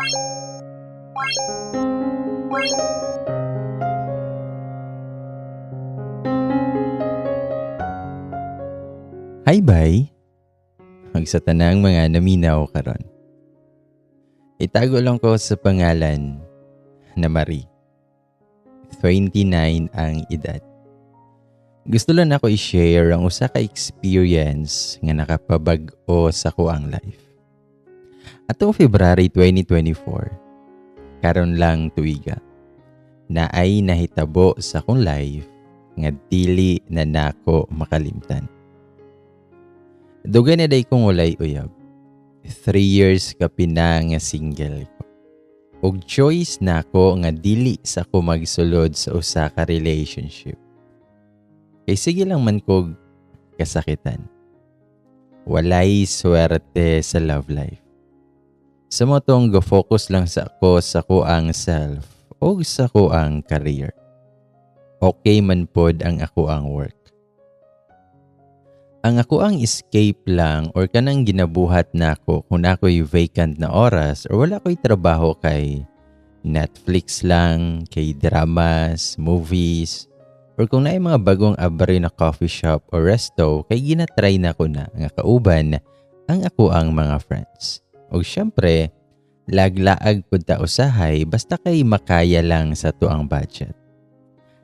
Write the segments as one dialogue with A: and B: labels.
A: Hi, bye. Magsa tanang mga naminaw karon. Itago lang ko sa pangalan na Marie. 29 ang edad. Gusto lang ako i-share ang usa ka experience nga nakapabag-o sa ko ang life. Atong February 2024, karon lang tuiga, na ay nahitabo sa kong life nga dili na nako makalimtan. Dugay na day kong walay uyab. Three years ka pina nga single ko. Og choice na ko nga dili sa ko magsulod sa usa ka relationship. Kay sige lang man kog kasakitan. Walay swerte sa love life. Sa mo tong go-focus lang sa ako sa ko ang self o sa ko ang career. Okay man pod ang ako ang work ang ako ang escape lang or kanang ginabuhat na ako kung ako'y vacant na oras or wala ko'y trabaho kay Netflix lang, kay dramas, movies, or kung naay mga bagong abri na coffee shop or resto, kay ginatry na ko na nga kauban ang ako ang mga friends. O syempre, laglaag pud ta usahay basta kay makaya lang sa tuang budget.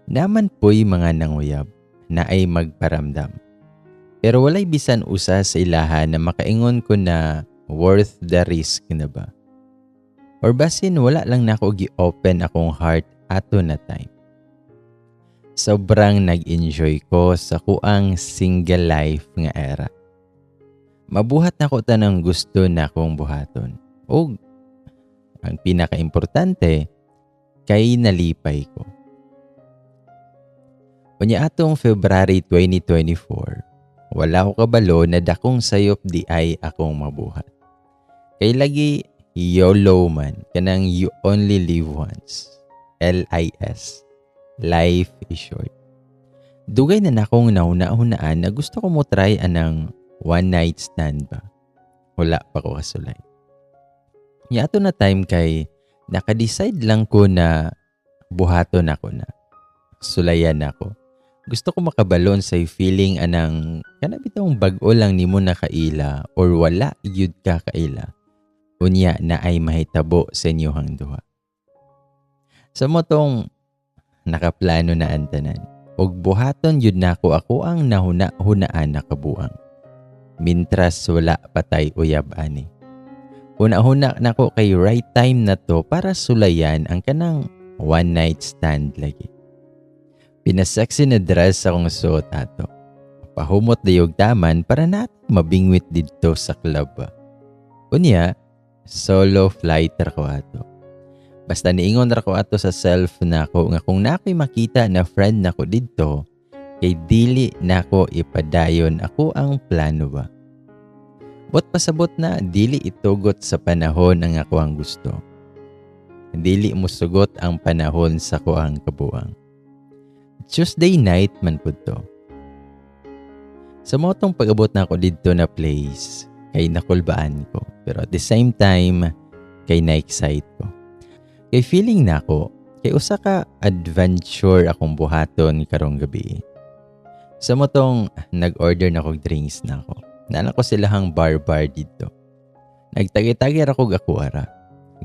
A: Naman po'y mga nanguyab na ay magparamdam pero walay bisan usa sa ilaha na makaingon ko na worth the risk na ba? Or basin wala lang na ako gi-open akong heart ato na time. Sobrang nag-enjoy ko sa kuang single life nga era. Mabuhat na ko tanang gusto na akong buhaton. O ang pinaka-importante, kay nalipay ko. Kunya atong February 2024, wala ko kabalo na dakong sayop di ay akong mabuhat. Kay lagi YOLO man, kanang you only live once. L-I-S. Life is short. Dugay na nakong nauna-hunaan na gusto ko mo try anang one night stand ba. Wala pa ko kasulay. Yato na time kay nakadecide lang ko na buhaton ako na. Sulayan ako gusto ko makabalon sa feeling anang kanabitong bag-o lang nimo nakaila or wala yud ka kaila. Unya na ay mahitabo sa inyohang duha. Sa motong nakaplano na antanan. Og buhaton yun nako ako ang nahuna-hunaan na kabuang. Mintras wala patay uyab ani. Una-huna nako kay right time na to para sulayan ang kanang one night stand lagi. Pinasexy na dress akong suot ato. Pahumot dayog taman para natin mabingwit dito sa club. Unya, solo flighter ko ato. Basta niingon ra ko ato sa self na ako nga kung nako'y makita na friend nako didto, kay dili nako ipadayon ako ang plano ba. Bot pasabot na dili itugot sa panahon ang ako ang gusto. Dili musugot ang panahon sa ko ang kabuang. Tuesday night man po to. Sa motong pag-abot na ako dito na place, kay nakulbaan ko. Pero at the same time, kay na-excite ko. Kay feeling na ako, kay usa ka adventure akong buhaton karong gabi. Sa motong nag-order na kog drinks na ako. Nala ko silahang bar-bar dito. Nagtagi-tagi ako gakuara.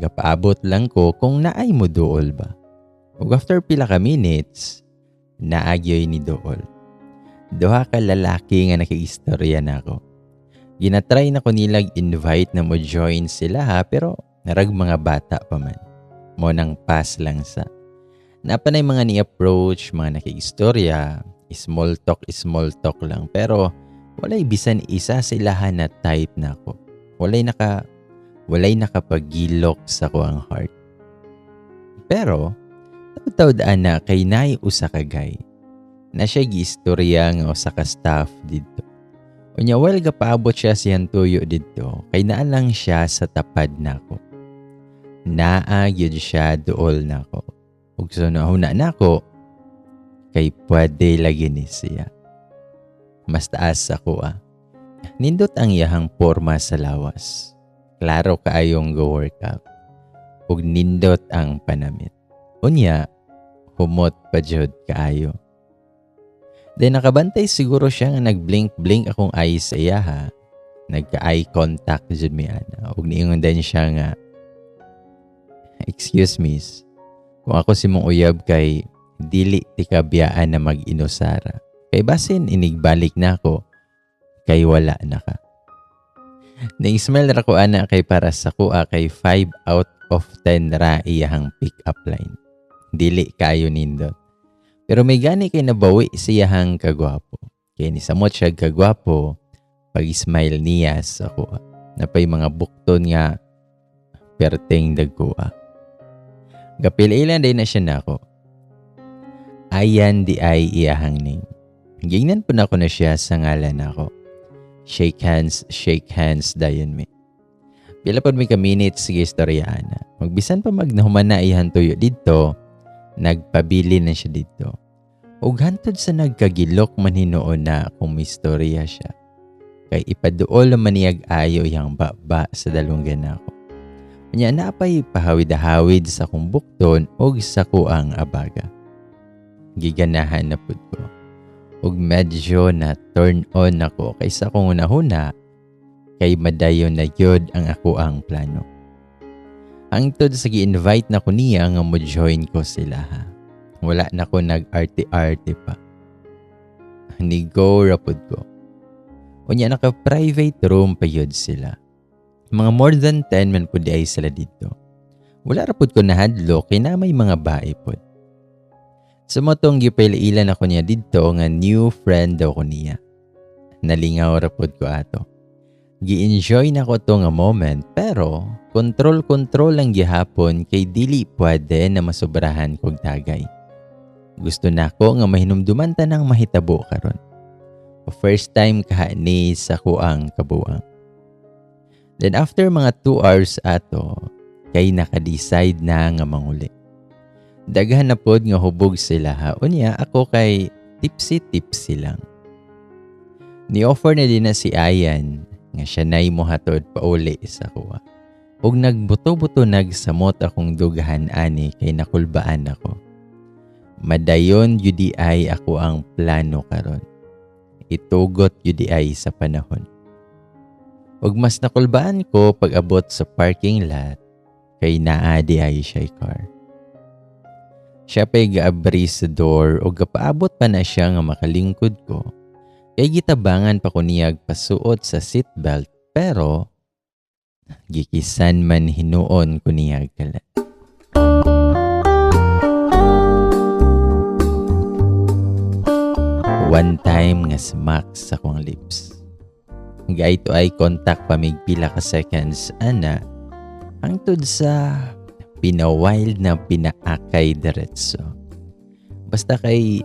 A: Gapaabot lang ko kung naay mo dool ba. Ug after pila ka minutes, naagyoy ni Dool. Duha ka lalaki nga nakiistorya na ako. Ginatry na ko nilag invite na mo join sila ha pero narag mga bata pa man. Mo nang pass lang sa. Napanay mga ni-approach, mga nakiistorya, small talk, small talk lang. Pero walay bisan isa silahan na type na ako. Walay naka walay nakapagilok sa ko ang heart. Pero Tawd-tawdaan na kay nay usa ka gay. Na siya giistorya nga usa ka staff didto. Unya well gapaabot siya siyang tuyo didto kay naa lang siya sa tapad nako. Naa gyud siya duol nako. Ug so nahuna nako kay pwede lagi ni siya. Mas taas ako ah. Nindot ang iyahang porma sa lawas. Klaro kaayong go workout. ug nindot ang panamit. Unya, humot pa jud kaayo. Then nakabantay siguro siya nga nagblink-blink akong eyes sa iya ha. Nagka-eye contact jud mi ana. Ug niingon din siya nga Excuse me. Kung ako si mong uyab kay dili ti kabiyaan na mag-inusara. Kay basin inigbalik na ako kay wala na ka. Nang-smell ra ko ana kay para sa kuha kay 5 out of 10 ra iyahang pick up line. Dili kayo nindot. Pero may gani kay nabawi siyahang kagwapo. Kay ni samot siya kagwapo pag smile niya sa kuha. Napay mga bukton nga perteng dagkuha. Gapililan din na siya nako. Ayan di ay iyahang name. Gingnan po na ko na siya sa ngalan ako. Shake hands, shake hands dayon mi. Pila pod mi ka minutes sige istoryana. Magbisan pa magnahuman na iyan tuyo dito, nagpabili na siya dito. Ug hantod sa nagkagilok man hinuon na kung mistorya siya. Kay ipaduol man niyag ayo yang baba sa dalunggan nako. Nya napay pahawid-hawid sa kong bukton og sa kuang abaga. Giganahan na pud ko ug medyo na turn on ako kaysa kung una-huna kay madayon na yod ang ako ang plano. Ang tod sa gi-invite na ko niya nga mo join ko sila ha. Wala na ko nag-arte-arte pa. Ni go rapod ko. Unya naka-private room pa yod sila. Mga more than 10 man po di ay sila dito. Wala rapod ko na hadlo kay na may mga bae pod. Sa motong gipailan ako niya didto nga new friend daw ko niya. Nalingaw rapod ko ato. Gi-enjoy na ko to nga moment pero kontrol-kontrol lang gihapon kay dili pwede na masobrahan kog tagay. Gusto na ko nga mahinumduman ta nang mahitabo karon. First time kaha ni sa kuang kabuang. Then after mga 2 hours ato, kay naka-decide na nga manguli daghan na pod nga hubog sila ha. Unya ako kay tipsy-tipsy lang. Ni-offer na din na si Ayan nga siya na'y mohatod pauli sa kuha. Ug nagbuto-buto nagsamot akong dugahan ani kay nakulbaan ako. Madayon yudi ay ako ang plano karon. Itugot yudi ay sa panahon. Ug mas nakulbaan ko pag abot sa parking lot kay naadi ay siya car. Siya pa'y gaabri sa door o gapaabot pa na siya nga makalingkod ko. Kay gitabangan pa ko niyag pasuot sa seatbelt pero gikisan man hinuon ko niyag kalat. One time nga smack sa kong lips. Gay to eye contact pamigpila ka seconds ana ang tud sa pinawild na pinaakay diretso. Basta kay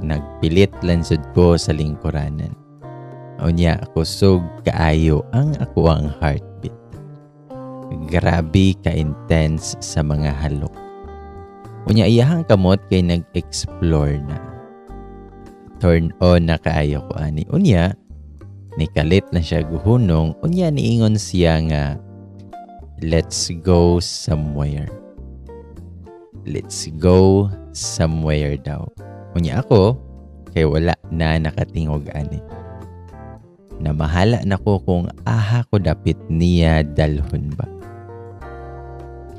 A: nagpilit lansod ko sa lingkuranan. O niya ako sug kaayo ang ako ang heartbeat. Grabe ka-intense sa mga halok. Unya iyahang kamot kay nag-explore na. Turn on na kaayo ko ani. Unya, nikalit na siya guhunong. Unya niingon siya nga Let's go somewhere. Let's go somewhere daw. Kunya ako, kay wala na nakatingog ani. Namahala na ko kung aha ko dapit niya dalhon ba.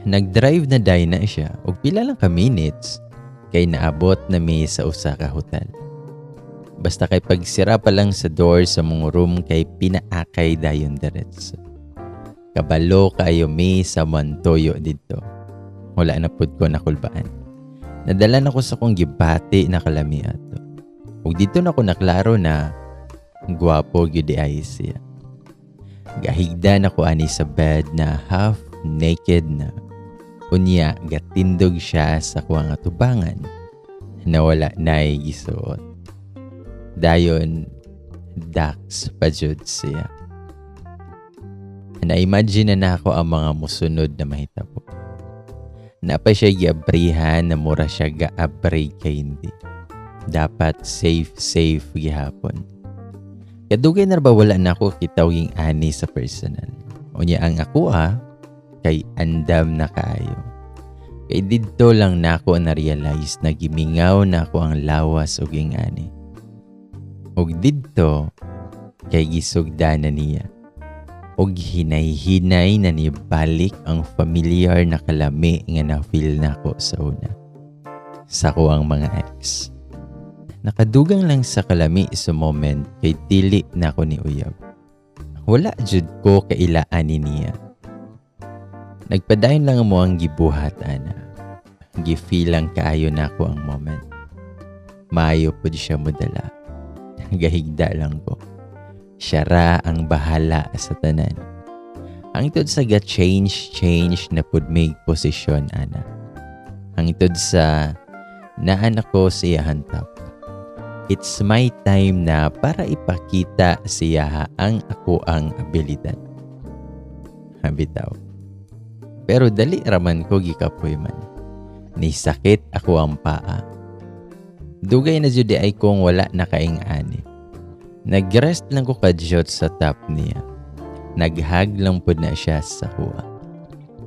A: Nag-drive na day siya ug pila lang ka minutes kay naabot na mi sa usa ka hotel. Basta kay pagsira pa lang sa door sa mong room kay pinaakay dayon diretso. Kabalo kayo mi sa mantoyo dito. Wala na pud ko nakulbaan. Nadala na ko sa kong gibati na kalami ato. Ug dito na ko naklaro na gwapo gyud ay siya. Gahigda na ko ani sa bed na half naked na. Unya gatindog siya sa kuwang atubangan na wala na gisuot. Dayon, Dax pa siya. Na-imagine na ako ang mga musunod na mahitabo. Napay siya giabrihan na mura siya gaabray kay hindi. Dapat safe, safe gihapon. Kadugay na ba wala na ako kitawing ani sa personal. Unya ang ako ah, kay andam na kaayo. Kay didto lang nako na realize na gimingaw na ako ang lawas ug ingani. Ug didto kay gisugda na niya. Og hinay-hinay na ni balik ang familiar na kalami nga na-feel nako sa una. Sa ko ang mga ex. Nakadugang lang sa kalami sa moment kay tili na ko ni Uyab. Wala jud ko kailaan ni niya. Nagpadayon lang mo ang gibuhat ana. Gifeel lang kaayo na ko ang moment. Maayo pud siya modala. Gahigda lang ko. Siya ra ang bahala sa tanan. Ang itod sa ga-change, change na pud may posisyon ana. Ang itod sa naan ako siya hantap. It's my time na para ipakita siya ang ako ang abilidad. Habitaw. Pero dali raman ko gikapoy man. Ni sakit ako ang paa. Dugay na jud ay kong wala na kaing ani. Nagrest lang ko kadyot sa top niya. Naghag lang pud na siya sa kuha.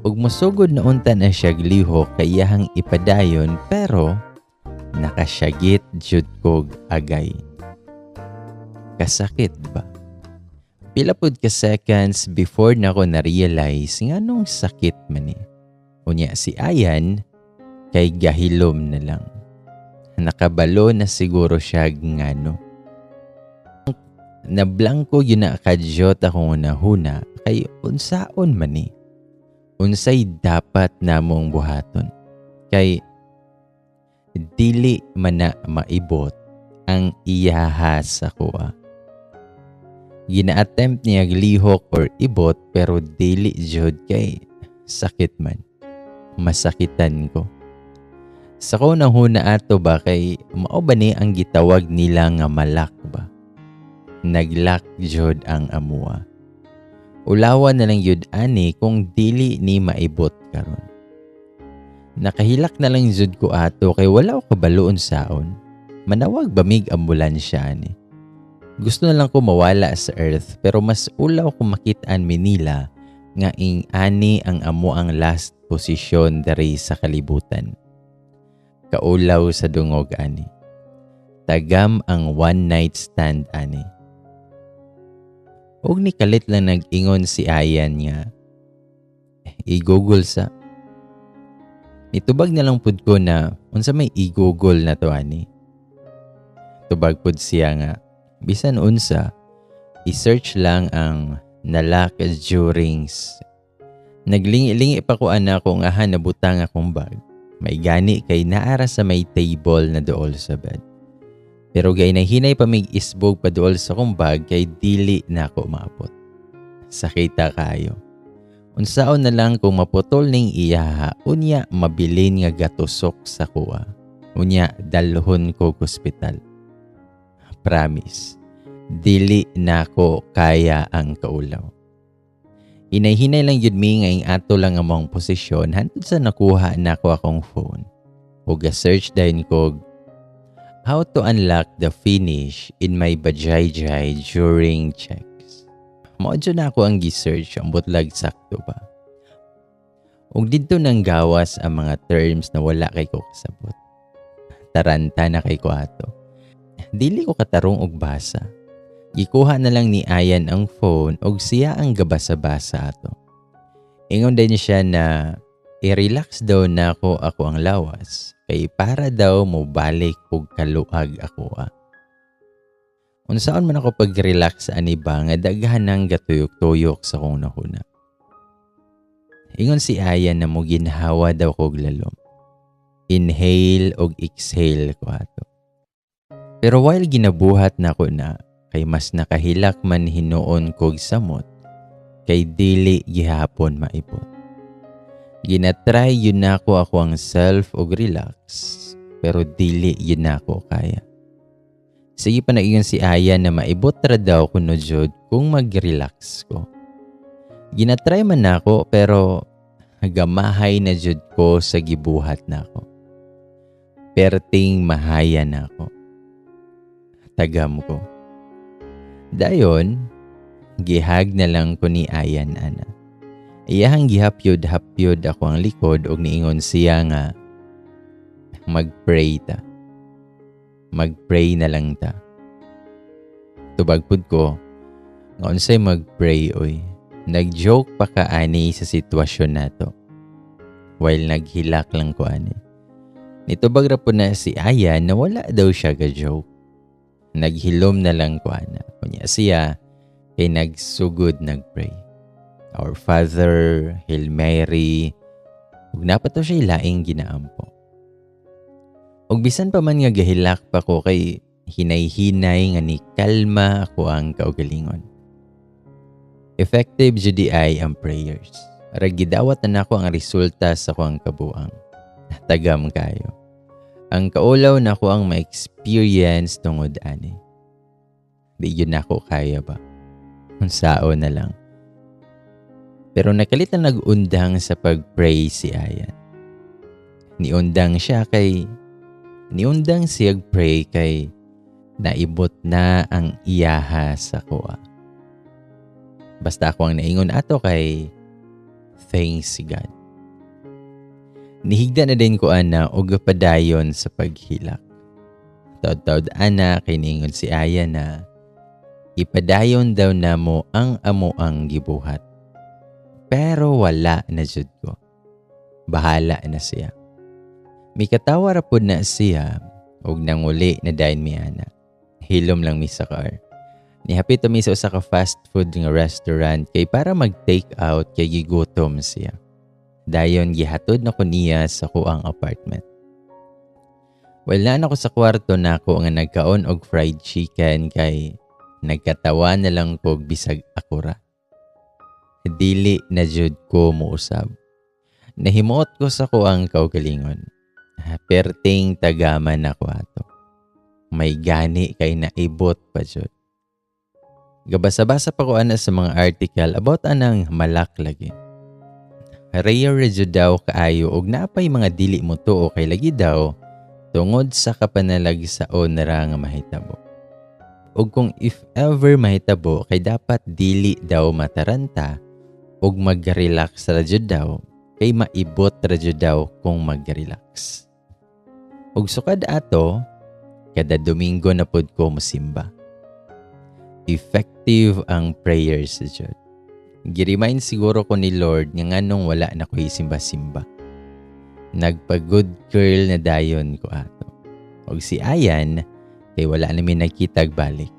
A: Ug musugod na unta na siya gliho kayahang ipadayon pero nakasyagit jud kog agay. Kasakit ba? Pila pud ka seconds before na ko na-realize nga nung sakit man ni. Unya si Ayan kay gahilom na lang. Nakabalo na siguro siya ngano. Nablangko yun na akadyot akong unahuna kay unsaon man ni. Unsay dapat namong buhaton. Kay dili man na maibot ang iyahas sa kuha. Gina-attempt niya glihok or ibot pero dili jud kay sakit man. Masakitan ko. Sa ko na huna ato ba kay mao ba ni ang gitawag nila nga malak? Naglak jud ang amua. Ulawan na lang yud ani kung dili ni maibot karon. Nakahilak na lang jud ko ato kay wala ko kabaloon saon. Manawag bamig ambulansya ni. Gusto na lang ko mawala sa earth pero mas ulaw ko makitaan Manila nga ing ani ang amo ang last posisyon dari sa kalibutan. Kaulaw sa dungog ani. Tagam ang one night stand ani. Og ni kalit lang nag-ingon si Ayan niya. I-google sa Itubag na lang pud ko na unsa may i-google na to ani. Tubag pud siya nga bisan unsa i-search lang ang nalak durings. Naglingi-lingi pa ko ana kung aha nabutang akong bag. May gani kay naara sa may table na dool sa bed. Pero gay na hinay pa mig isbog pa dool sa kong bag kay dili na ako maapot. Sakita kayo. Unsaon na lang kung maputol ning iyaha, unya mabilin nga gatusok sa kuwa. Unya dalhon ko ospital. Promise, dili nako kaya ang kaulaw. Hinay-hinay lang yun mi nga ing ato lang among posisyon hantod sa nakuha nako akong phone. Ug search dahin ko how to unlock the finish in my bajayjay during check. Maudyo na ako ang gi-search ang butlag sakto ba. Ug dito nang gawas ang mga terms na wala kay ko kasabot. Taranta na kay ko ato. Dili ko katarong og basa. Gikuha na lang ni Ayan ang phone ug siya ang gabasa-basa ato. Ingon din siya na i-relax daw na ako ako ang lawas kay para daw mo balik og kaluag ako ah. Unsaon man ako pag-relax sa aniba nga daghan nang gatuyok-tuyok sa kong nahuna. Ingon si Aya na mo ginhawa daw kog lalom. Inhale og exhale ko ato. Pero while ginabuhat na ko na, kay mas nakahilak man hinuon kog samot, kay dili gihapon maipot. Ginatry yun na ako ako ang self og relax, pero dili yun na ako kaya. Sige pa naiyon si Aya na maibot ra daw kuno jud kung mag-relax ko. Ginatry man nako pero gamahay na jud ko sa gibuhat nako. Perting mahaya nako. Tagam ko. Dayon, gihag na lang ko ni Ayan ana. Iyahang gihapyod-hapyod ako ang likod og niingon siya nga magpray ta. Magpray na lang ta. Tubagpod ko, nga unsay magpray oy. Nag-joke pa ka ani sa sitwasyon nato. While naghilak lang ko ani. Nitubag ra po na si Aya na wala daw siya ga-joke. Naghilom na lang ko ana. Kunya siya kay nagsugod nagpray. Our Father, Hail Mary, ug napato siya laing ginaampo. Ug bisan pa man nga gahilak pa ko kay hinay-hinay nga ni kalma ako ang kaugalingon. Effective judi ay ang prayers. Ara gidawat na nako ang resulta sa kuang kabuang. Tagam kayo. Ang kaulaw na ko ang ma-experience tungod ani. Di yun ako kaya ba? Unsao na lang. Pero nakalit na nag-undang sa pag-pray si Ayan. Niundang siya kay niundang siya pray kay naibot na ang iyaha sa kuwa. Basta ako ang naingon ato kay thanks God. Nihigda na din ko ana og padayon sa paghilak. Taod-taod ana kay niingon si Aya na ipadayon daw namo ang amo ang gibuhat. Pero wala na jud ko. Bahala na siya. May katawa ra pud na siya og nanguli na dayon mi ana. Hilom lang mi sa car. Nihapit mi sa usa ka fast food nga restaurant kay para mag-take out kay gigutom siya. Dayon gihatod na ko niya sa kuang apartment. Wala na ko sa kwarto na ako nga nagkaon og fried chicken kay nagkatawa na lang ko bisag akura. Dili na jud ko muusab. Nahimuot ko sa kuang kaugalingon. Perting tagaman ako ato. May gani kay naibot pa jud. Gabasa-basa pa ko ana sa mga article about anang malak lagi. Rare jud daw kaayo og napay mga dili mo tuo kay lagi daw tungod sa kapanalag sa onra nga mahitabo. Og kung if ever mahitabo kay dapat dili daw mataranta og mag-relax ra jud daw kay maibot ra jud daw kung mag-relax. Og sukad ato kada Domingo na pod ko mosimba effective ang prayers sa Diyos. Giremind siguro ko ni Lord nga nganong wala na ko simba-simba. Nagpa-good girl na dayon ko ato. Og si Ayan, kay wala namin nagkitag balik.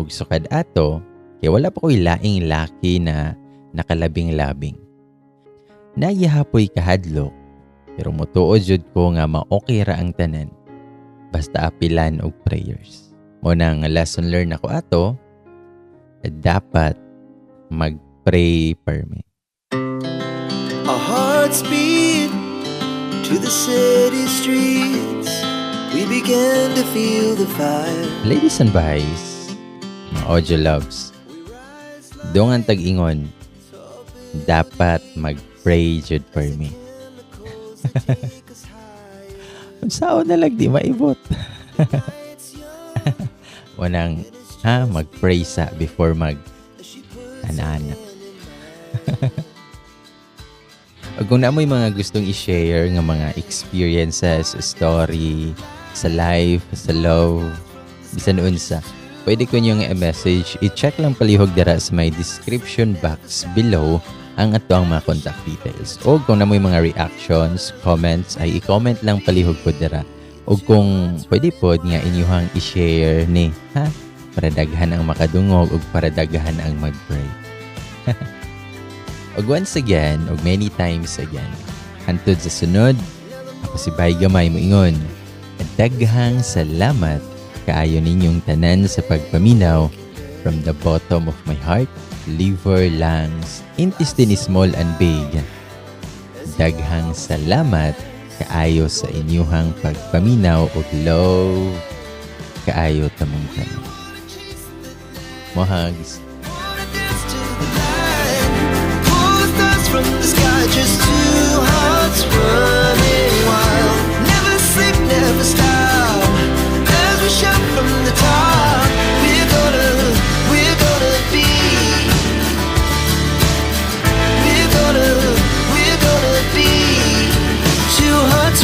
A: Og sukad ato, kay wala pa ko'y laing laki na nakalabing-labing. Nagihapoy kahadlok, pero mutuod jud ko nga maokay ra ang tanan. Basta apilan og prayers. Mo nang lesson learn ako ato, dapat mag-pray per me.
B: Our hearts beat to the city streets. We began to feel the fire.
A: Ladies and boys, mga audio loves, doon ang tag-ingon, dapat mag-pray jud for me. Sao na lang di maibot. Wanang, ha, mag-pray sa before mag ana-ana. O kung na mo'y mga gustong i-share ng mga experiences, story, sa life, sa love, bisan unsa, pwede ko niyong i-message. I-check lang palihog dara sa my description box below ang ato ang mga contact details. O kung na mo'y mga reactions, comments, ay i-comment lang palihog po dara. O kung pwede po nga inyuhang i-share ni, ha? Para daghan ang makadungog o para daghan ang mag-pray. Og once again, og many times again, hantod sa sunod, ako si Bay Gamay Moingon. Daghang salamat kaayo ninyong tanan sa pagpaminaw from the bottom of my heart, liver, lungs, intestine small and big. Daghang salamat kaayo sa inyuhang pagpaminaw og love kaayo tamong tanan. Mohags.
B: From the sky. Just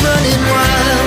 B: running wild.